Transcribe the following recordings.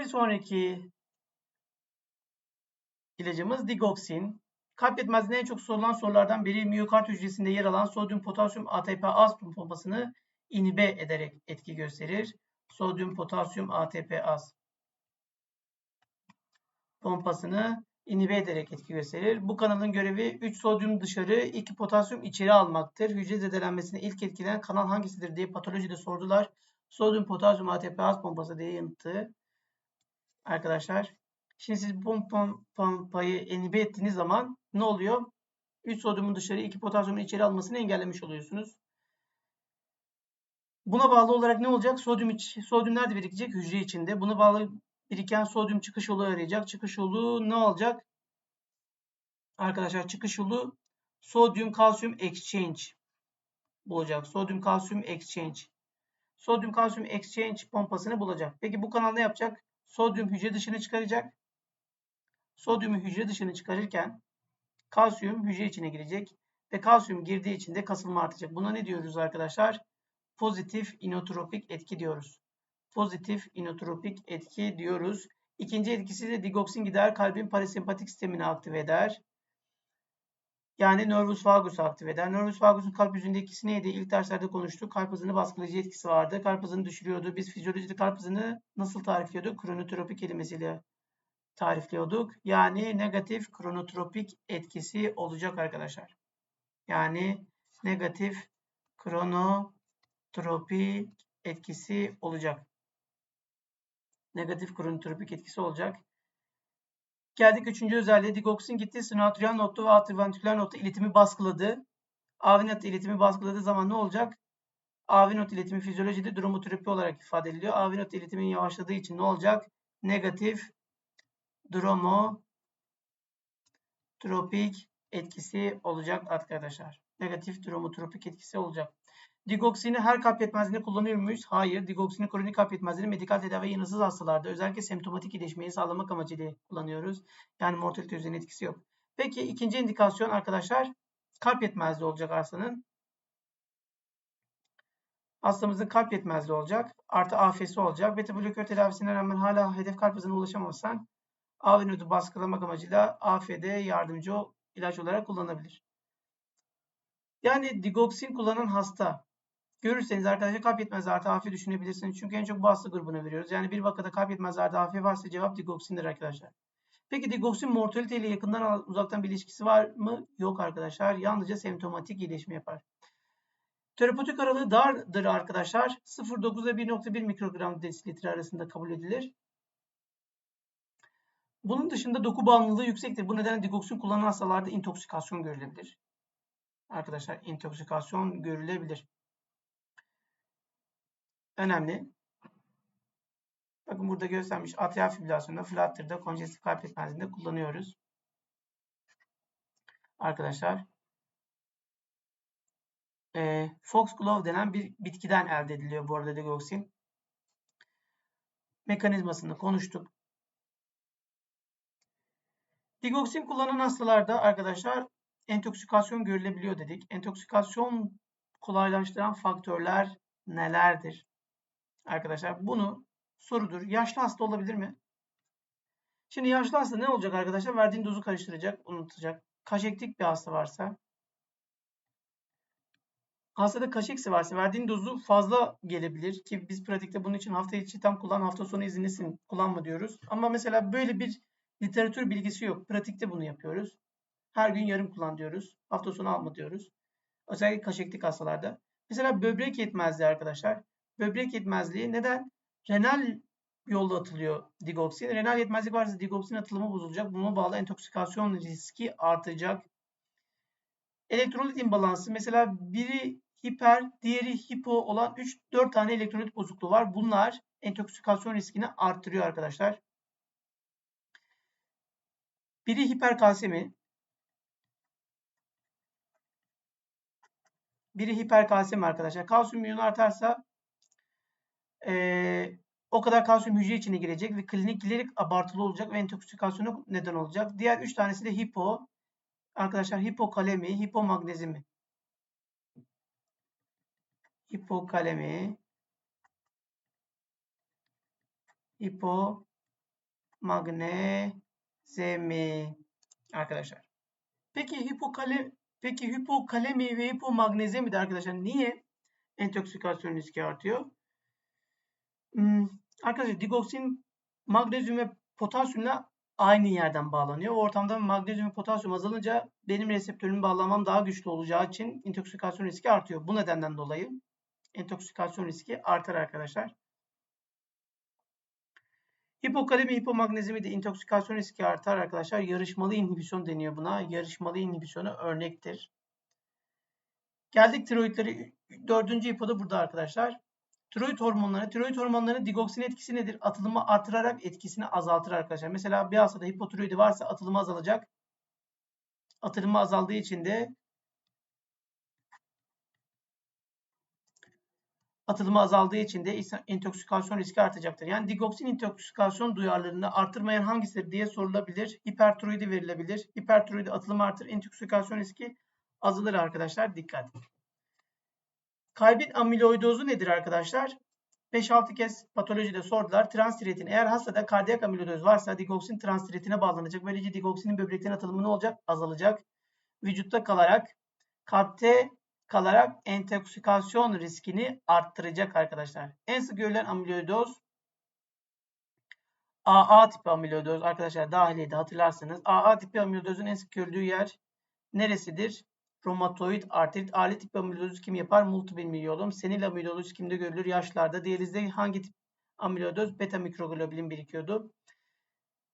Bir sonraki ilacımız digoksin. Kalp yetmezliğine en çok sorulan sorulardan biri miyokard hücresinde yer alan sodyum potasyum ATP az pompasını inhibe ederek etki gösterir. Sodyum potasyum ATP az pompasını inhibe ederek etki gösterir. Bu kanalın görevi 3 sodyum dışarı, 2 potasyum içeri almaktır. Hücre zedelenmesine ilk etkilen kanal hangisidir diye patolojide sordular. Sodyum potasyum ATP az pompası diye yanıtı. Arkadaşlar. Şimdi siz bu pompayı inhibe ettiğiniz zaman ne oluyor? 3 sodyumun dışarı, 2 potasyumun içeri almasını engellemiş oluyorsunuz. Buna bağlı olarak ne olacak? Sodyum iç, sodyum nerede birikecek? Hücre içinde. Buna bağlı biriken sodyum çıkış yolu arayacak. Çıkış yolu ne olacak? Arkadaşlar çıkış yolu sodyum kalsiyum exchange bulacak. Sodyum kalsiyum exchange. Sodyum kalsiyum exchange pompasını bulacak. Peki bu kanal ne yapacak? Sodyum hücre dışına çıkaracak. Sodyumu hücre dışına çıkarırken kalsiyum hücre içine girecek ve kalsiyum girdiği için de kasılma artacak. Buna ne diyoruz arkadaşlar? Pozitif inotropik etki diyoruz pozitif inotropik etki diyoruz. İkinci etkisi de digoksin gider kalbin parasempatik sistemini aktive eder. Yani nervus vagus aktive eder. Nervus vagus'un kalp yüzünde etkisi neydi? İlk derslerde konuştuk. Kalp hızını baskılayıcı etkisi vardı. Kalp hızını düşürüyordu. Biz fizyolojide kalp hızını nasıl tarifliyorduk? Kronotropik kelimesiyle tarifliyorduk. Yani negatif kronotropik etkisi olacak arkadaşlar. Yani negatif kronotropik etkisi olacak negatif kronotropik etkisi olacak. Geldik üçüncü özelliğe. Digoksin gitti sinoatrial nokta ve atriventriküler nokta iletimi baskıladı. Avinot iletimi baskıladığı zaman ne olacak? Avinot iletimi fizyolojide dromoterapi olarak ifade ediliyor. Avinot iletimin yavaşladığı için ne olacak? Negatif dromotropik etkisi olacak arkadaşlar. Negatif dromotropik etkisi olacak. Digoksini her kalp yetmezliğinde kullanıyor muyuz? Hayır. Digoksini kronik kalp yetmezliğini medikal tedavi yanısız hastalarda özellikle semptomatik iyileşmeyi sağlamak amacıyla kullanıyoruz. Yani mortalite üzerine etkisi yok. Peki ikinci indikasyon arkadaşlar kalp yetmezliği olacak hastanın. Hastamızın kalp yetmezliği olacak. Artı AF'si olacak. Beta blokör tedavisine rağmen hala hedef kalp hızına ulaşamazsan AVNUD'u baskılamak amacıyla AF'de yardımcı ilaç olarak kullanılabilir. Yani digoksin kullanan hasta Görürseniz arkadaşlar kalp yetmezliği artı düşünebilirsiniz. Çünkü en çok hasta grubuna veriyoruz. Yani bir vakada kalp yetmezliği artı varsa cevap digoksindir arkadaşlar. Peki digoksin mortalite ile yakından uzaktan bir ilişkisi var mı? Yok arkadaşlar. Yalnızca semptomatik iyileşme yapar. Terapötik aralığı dardır arkadaşlar. 0.9 ile 1.1 mikrogram desilitre arasında kabul edilir. Bunun dışında doku bağımlılığı yüksektir. Bu nedenle digoksin kullanan hastalarda intoksikasyon görülebilir. Arkadaşlar intoksikasyon görülebilir önemli. Bakın burada göstermiş atrial fibrilasyonda, Flutter'da, konjestif kalp yetmezliğinde kullanıyoruz. Arkadaşlar. E, Foxglove denen bir bitkiden elde ediliyor bu arada digoksin. Mekanizmasını konuştuk. Digoksin kullanan hastalarda arkadaşlar entoksikasyon görülebiliyor dedik. Entoksikasyon kolaylaştıran faktörler nelerdir? Arkadaşlar bunu sorudur. Yaşlı hasta olabilir mi? Şimdi yaşlı hasta ne olacak arkadaşlar? Verdiğin dozu karıştıracak, unutacak. Kaşektik bir hasta varsa hastada kaşeksi varsa verdiğin dozu fazla gelebilir ki biz pratikte bunun için hafta içi tam kullan hafta sonu izinlisin kullanma diyoruz. Ama mesela böyle bir literatür bilgisi yok. Pratikte bunu yapıyoruz. Her gün yarım kullan diyoruz. Hafta sonu alma diyoruz. Özellikle kaşektik hastalarda. Mesela böbrek yetmezliği arkadaşlar böbrek yetmezliği neden? Renal yolla atılıyor digoksin. Renal yetmezlik varsa digoksin atılımı bozulacak. Buna bağlı entoksikasyon riski artacak. Elektrolit imbalansı mesela biri hiper, diğeri hipo olan 3-4 tane elektrolit bozukluğu var. Bunlar entoksikasyon riskini arttırıyor arkadaşlar. Biri hiperkalsemi, biri hiperkalsemi arkadaşlar. Kalsiyum iyonu artarsa e, o kadar kalsiyum hücre içine girecek ve klinik giderek abartılı olacak ve entoksikasyona neden olacak. Diğer üç tanesi de hipo. Arkadaşlar hipokalemi, hipomagnezimi. Hipokalemi, hipomagnezimi. magnezemi arkadaşlar. Peki hipokale peki hipokalemi ve hipomagnezemi de arkadaşlar niye entoksikasyon riski artıyor? Hmm, arkadaşlar digoksin magnezyum ve potasyumla aynı yerden bağlanıyor. O ortamda magnezyum ve potasyum azalınca benim reseptörümü bağlamam daha güçlü olacağı için intoksikasyon riski artıyor. Bu nedenden dolayı intoksikasyon riski artar arkadaşlar. Hipokalemi, hipomagnezimi de intoksikasyon riski artar arkadaşlar. Yarışmalı inhibisyon deniyor buna. Yarışmalı inhibisyonu örnektir. Geldik tiroidleri. Dördüncü hipo da burada arkadaşlar. Tiroid hormonları. Tiroid hormonlarının digoksin etkisi nedir? Atılımı artırarak etkisini azaltır arkadaşlar. Mesela bir hastada hipotiroidi varsa atılımı azalacak. Atılımı azaldığı için de atılımı azaldığı için de intoksikasyon riski artacaktır. Yani digoksin intoksikasyon duyarlılığını artırmayan hangisidir diye sorulabilir. Hipertiroidi verilebilir. Hipertiroidi atılımı artır, intoksikasyon riski azalır arkadaşlar. Dikkat. Kalbin amiloidozu nedir arkadaşlar? 5-6 kez patolojide sordular. Transtiretin eğer hastada kardiyak amiloidoz varsa digoksin transtiretine bağlanacak. Böylece digoksinin böbrekten atılımı ne olacak? Azalacak. Vücutta kalarak kalpte kalarak entoksikasyon riskini arttıracak arkadaşlar. En sık görülen amiloidoz AA tipi amiloidoz arkadaşlar dahiliydi hatırlarsınız. AA tipi amiloidozun en sık görüldüğü yer neresidir? Romatoid artrit. Ali tipi amiloidoz kim yapar? Multiple miyelom. Senil amiloidoz kimde görülür? Yaşlarda. Diyalizde hangi tip amiloidoz? Beta mikroglobulin birikiyordu.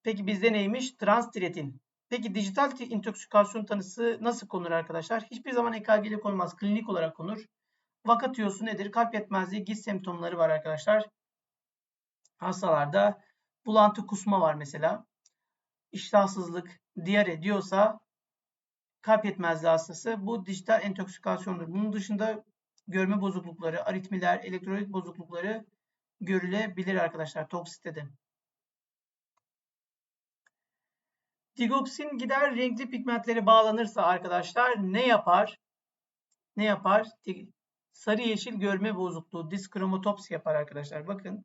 Peki bizde neymiş? Transtiretin. Peki dijital intoksikasyon tanısı nasıl konur arkadaşlar? Hiçbir zaman EKG ile konmaz. Klinik olarak konur. Vaka tüyosu nedir? Kalp yetmezliği, giz semptomları var arkadaşlar. Hastalarda bulantı kusma var mesela. İştahsızlık, diyare diyorsa kalp yetmezliği hastası. Bu dijital entoksikasyondur. Bunun dışında görme bozuklukları, aritmiler, elektrolit bozuklukları görülebilir arkadaşlar toksitede. Digoksin gider renkli pigmentlere bağlanırsa arkadaşlar ne yapar? Ne yapar? Sarı yeşil görme bozukluğu, diskromatopsi yapar arkadaşlar. Bakın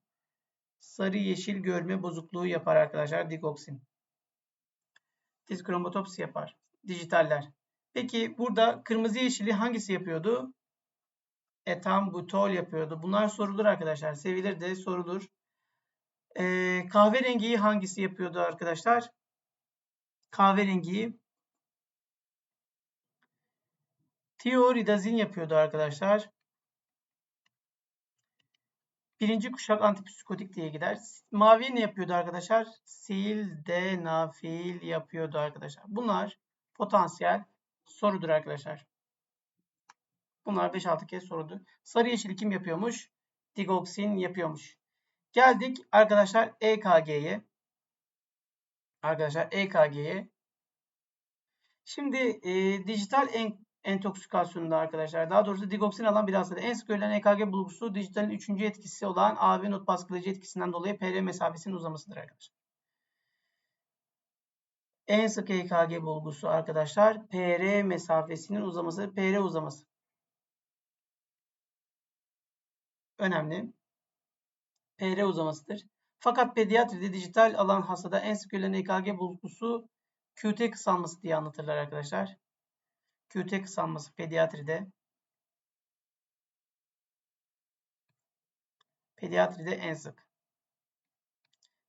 sarı yeşil görme bozukluğu yapar arkadaşlar digoksin. Diskromatopsi yapar. Dijitaller. Peki burada kırmızı yeşili hangisi yapıyordu? Etam butol yapıyordu. Bunlar sorulur arkadaşlar. Sevilir de sorulur. Ee, kahverengiyi hangisi yapıyordu arkadaşlar? kahverengiyi tioridazin yapıyordu arkadaşlar. Birinci kuşak antipsikotik diye gider. Mavi ne yapıyordu arkadaşlar? Sildenafil yapıyordu arkadaşlar. Bunlar potansiyel sorudur arkadaşlar. Bunlar 5-6 kez soruldu. Sarı yeşil kim yapıyormuş? Digoksin yapıyormuş. Geldik arkadaşlar EKG'ye arkadaşlar EKG'ye. Şimdi e, dijital en, entoksikasyonunda arkadaşlar daha doğrusu digoksin alan bir hastada en sık görülen EKG bulgusu dijitalin üçüncü etkisi olan AB not baskılayıcı etkisinden dolayı PR mesafesinin uzamasıdır arkadaşlar. En sık EKG bulgusu arkadaşlar PR mesafesinin uzaması, PR uzaması. Önemli. PR uzamasıdır. Fakat pediatride dijital alan hastada en sık görülen EKG bulgusu QT kısalması diye anlatırlar arkadaşlar. QT kısalması pediatride. Pediatride en sık.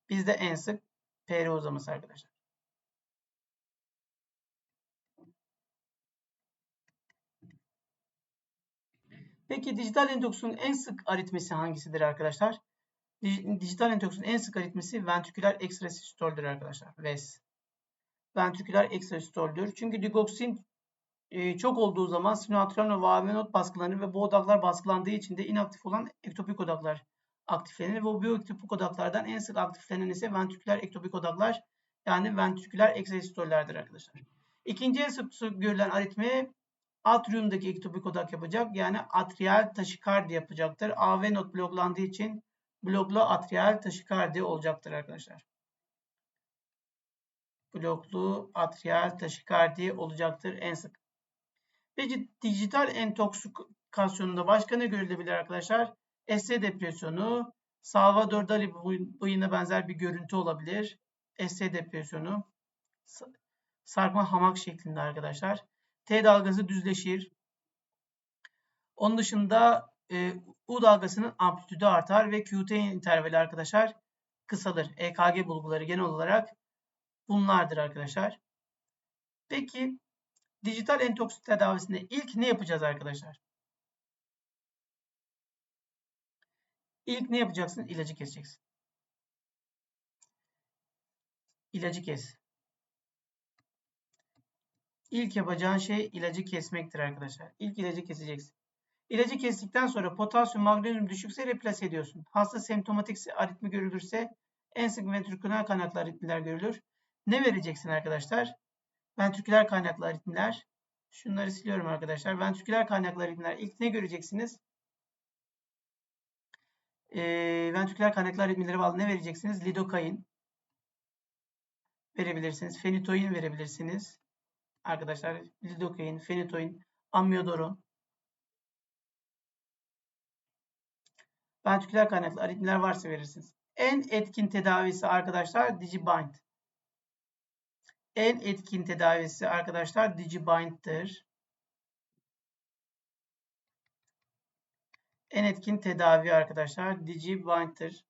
Bizde en sık PR uzaması arkadaşlar. Peki dijital endoksin en sık aritmesi hangisidir arkadaşlar? Dijital entoksin en sık aritmisi ventriküler ekstrasistoldür arkadaşlar. VES. Ventriküler ekstrasistoldür. Çünkü digoksin e, çok olduğu zaman sinatron ve vavenot baskılanır ve bu odaklar baskılandığı için de inaktif olan ektopik odaklar aktiflenir. Ve bu bioektopik odaklardan en sık aktiflenen ise ventriküler ektopik odaklar yani ventriküler ekstrasistollerdir arkadaşlar. İkinci en sık görülen aritmi atriumdaki ektopik odak yapacak. Yani atrial taşikardi yapacaktır. AV not bloklandığı için bloklu atrial taşikardi olacaktır arkadaşlar. Bloklu atrial taşikardi olacaktır en sık. Peki dijital entoksikasyonunda başka ne görülebilir arkadaşlar? S depresyonu, Salvador Dali bıyığına benzer bir görüntü olabilir. ST depresyonu sa- sarkma hamak şeklinde arkadaşlar. T dalgası düzleşir. Onun dışında e, U dalgasının amplitüdü artar ve QT intervali arkadaşlar kısalır. EKG bulguları genel olarak bunlardır arkadaşlar. Peki dijital entoksi tedavisinde ilk ne yapacağız arkadaşlar? İlk ne yapacaksın? İlacı keseceksin. İlacı kes. İlk yapacağın şey ilacı kesmektir arkadaşlar. İlk ilacı keseceksin. İlacı kestikten sonra potasyum, magnezyum düşükse replase ediyorsun. Hasta semptomatik aritmi görülürse en sık ventriküler kaynaklı aritmiler görülür. Ne vereceksin arkadaşlar? Ventriküler kaynaklı aritmiler. Şunları siliyorum arkadaşlar. Ventriküler kaynaklı aritmiler. İlk ne göreceksiniz? Ee, ventriküler kaynaklı aritmilere bağlı ne vereceksiniz? Lidokain verebilirsiniz. Fenitoin verebilirsiniz. Arkadaşlar lidokain, fenitoin, amiodarone. Ventriküler kaynaklı aritmiler varsa verirsiniz. En etkin tedavisi arkadaşlar Digibind. En etkin tedavisi arkadaşlar Digibind'dir. En etkin tedavi arkadaşlar Digibind'dir.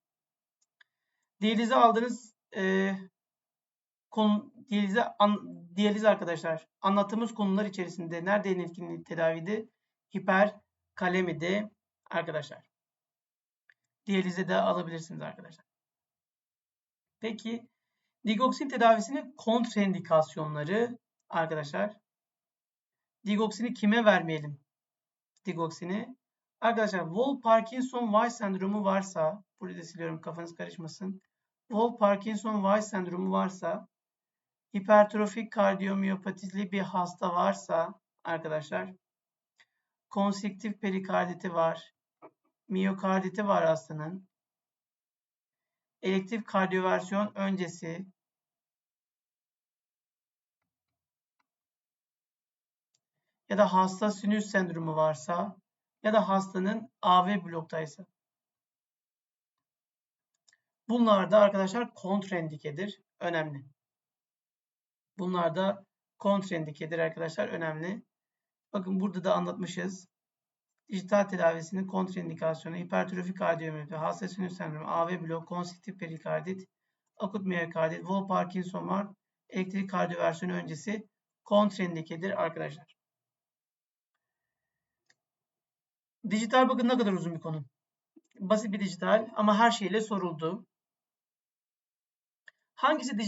Diyalize aldığınız e, konu, diyalize, an, diyaliz arkadaşlar anlattığımız konular içerisinde nerede en etkin tedaviydi? Hiperkalemide arkadaşlar. Diyalize de alabilirsiniz arkadaşlar. Peki digoksin tedavisinin kontraindikasyonları arkadaşlar. Digoksini kime vermeyelim? Digoksini. Arkadaşlar Wall Parkinson White sendromu varsa burada siliyorum kafanız karışmasın. Wall Parkinson White sendromu varsa hipertrofik kardiyomiyopatili bir hasta varsa arkadaşlar konstriktif perikarditi var. Miyokarditi var hastanın. Elektif kardiyoversiyon öncesi ya da hasta sinüs sendromu varsa ya da hastanın AV bloktaysa. Bunlar da arkadaşlar kontraindikedir. Önemli. Bunlar da kontraindikedir arkadaşlar. Önemli. Bakın burada da anlatmışız. Dijital tedavisinin kontraindikasyonu, hipertrofik kardiyomiyopati, hasta sinüs sendromu, AV blok, konstriktif perikardit, akut miyokardit, Wall Parkinson var, elektrik kardiyoversiyonu öncesi kontraindikedir arkadaşlar. Dijital bakın ne kadar uzun bir konu. Basit bir dijital ama her şeyle soruldu. Hangisi dijital?